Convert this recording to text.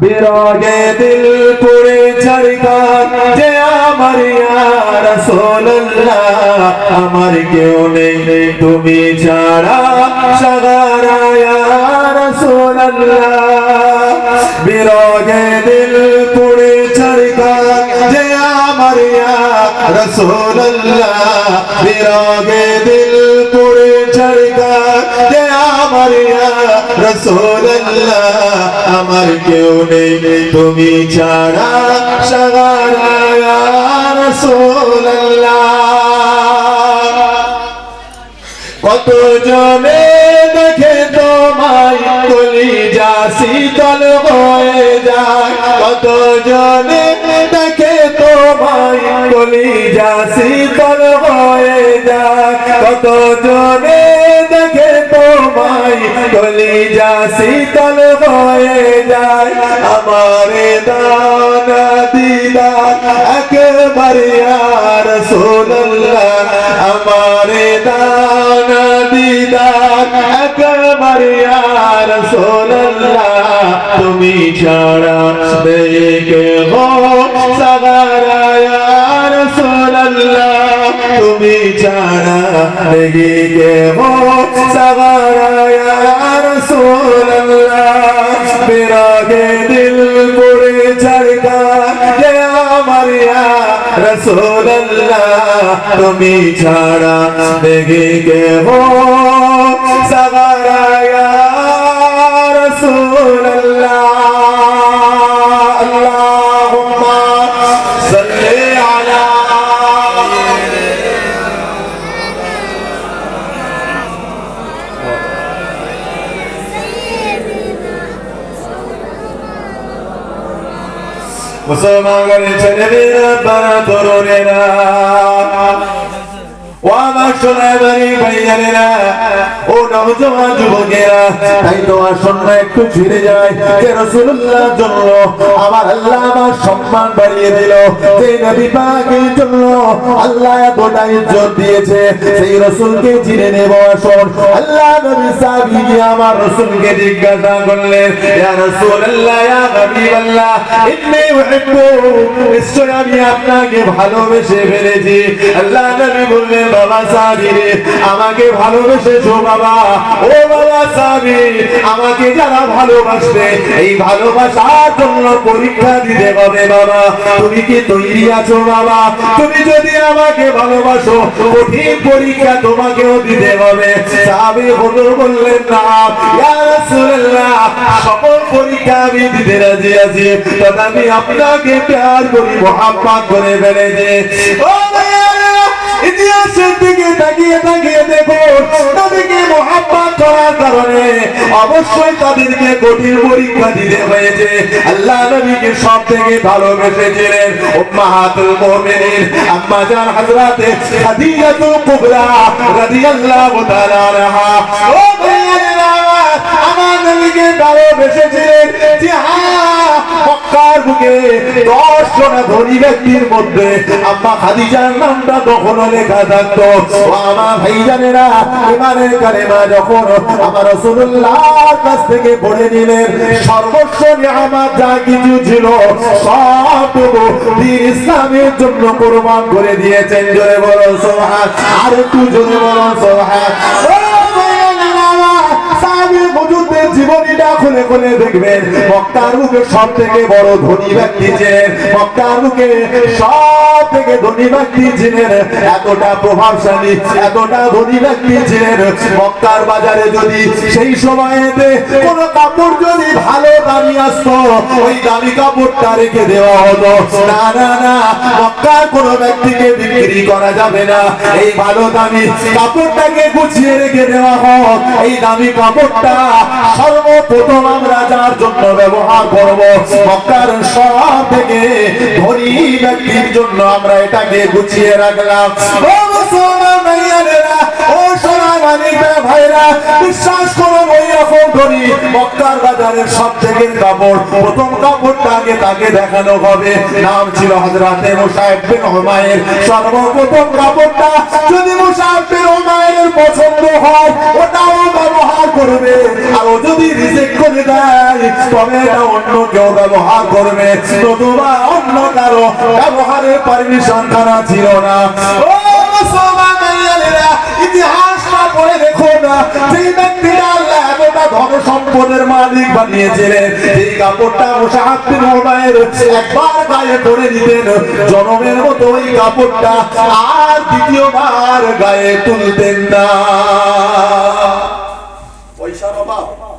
বিরগে দিল পুরে ছড়কান যে আমার ইয়ার আমার কেউ নেই, তুমি ছাড়া। সগারা ইয়ার বিরগে দিল পুরে ছড়কান যে আমার ইয়ার বিরগে আমার ইয়ার আমার কেউ নেই। তুমি ছাড়া রসুল্লাহ কত জনে দেখে তোমায় কলি যা শীতল হয়ে যায়। কত জনে তোমায় কলি যা শীতল হয়ে যায়, আমার দানা দিদার, একবার সোল্লাহ আমার দানা দিদার, একবার সোল্লাহ তুমি ছাড়া দেখে হো সগারা আর তুমি ছাড়া দেখে হো রসুল্লাহ তুমি ছাড়া দেখি কেহ সগারা মুসলমানগণের ছেলেমেয়েরা বানা তরুণেরা ও নবজওয়ান যুবকেরা। তাই তো একটু ফিরে যায়। যে রাসূলুল্লাহ জন্য আমার আল্লাহ আমার সম্মান বাড়িয়ে দিল সেই নবী পাকের জন্য আল্লাহ এতটা ইজ্জত দিয়েছে, সেই রাসূলকে চিনে নেব আল্লাহ নবী আমার রাসূলকে জিজ্ঞাসা করলেন, ইয়া ইয়া উহিব্বু, নিশ্চয় আমি আপনাকে ভালোবেসে ফেলেছি। আল্লাহ নবী বললেন, বাবা আমাকে ভালোবেসেছো বাবা। ও বাবা সাহাবী আমাকে যারা ভালোবাসবে, এই ভালোবাসার জন্য পরীক্ষা দিতে হবে বাবা। তুমি কি তৈরি আছো বাবা? তুমি যদি আমাকে ভালোবাসো, কঠিন পরীক্ষা তোমাকেও দিতে হবে। সাহাবী হুজুর বললেন, না সকল পরীক্ষা আমি দিতে রাজি আছি। তথাপি আপনাকে প্যার করি মহাব্বত করে ফেলেছে। ও ইতিহাসের দিকে তাকিয়ে তাকিয়ে দেখো তাদেরকে মহাব্বত করার কারণে অবশ্যই তাদেরকে কঠিন পরীক্ষা দিতে হয়েছে। আল্লাহ নবীকে সব থেকে ভালোবেসেছিলেন আম্মা জান হযরতে খাদিজাতুল কুবরা রাদিয়াল্লাহু তাআলা আনহা। ও আমার নবীকে ভালোবেসেছিলেন যে হ্যাঁ মক্কার বুকে ব্যক্তির মধ্যে আম্মা খাদিজার নামটা লেখা আমার ইমানের কালেমা যখন আমার রাসূলুল্লাহর কাছ থেকে পড়ে নিলেন সর্বস্ব নিয়ামত যা কিছু ছিল সবটুকু দিন ইসলামের জন্য কোরবান করে দিয়েছেন। জোরে বলো সুবহান আর একটু জোরে বলো সুবহান খুলে দেখবেন মক্কার বুকে সব থেকে বড় ধনী ব্যক্তি ছিলেন মক্কার বুকে সব থেকে ধনী ব্যক্তি ছিলেন এতটা প্রভাবশালী, এতটা ধনী ব্যক্তি ছিলেন মক্কার বাজারে যদি সেই সময়েতে কোন কাপড় যদি ভালো দামি আসতো, ওই দামি কাপড়টা রেখে দেওয়া হতো। না না না মক্কার কোন ব্যক্তিকে বিক্রি করা যাবে না। এই ভালো দামি কাপড়টাকে গুছিয়ে রেখে দেওয়া হোক। এই দামি কাপড়টা সর্বপ্রথম যার জন্য ব্যবহার করব, মক্কার সব থেকে ধনী ব্যক্তির জন্য আমরা এটাকে গুছিয়ে রাখলাম। ও মুসলমান ভাইয়ারা ও সোনা ভাইরা বিশ্বাস করো রকম মক্কার বাজারের সব থেকে কাপড়। প্রথম কাপড়টাকে আগে তাকে দেখানো হবে। নাম ছিল হযরতে মুসাইব বিন সর্বপ্রথম কাপড়টা যদি মুসাইব বিন পছন্দ হয়, ওটাও ব্যবহার করবে। আর ও যদি রিজেক্ট করে দেয়, তবে এটা অন্য কেউ ব্যবহার করবে। নতুবা অন্য কারও ব্যবহারের পারমিশন তারা ছিল না। ও মুসলমান! সম্পদের মালিক বানিয়েছিলেন। এই কাপড়টা মুসাহাব বিন উমাইর একবার গায়ে পরে নিতেন জনমের মতো ওই কাপড়টা আর দ্বিতীয়বার গায়ে তুলতেন না। পয়সার অভাব।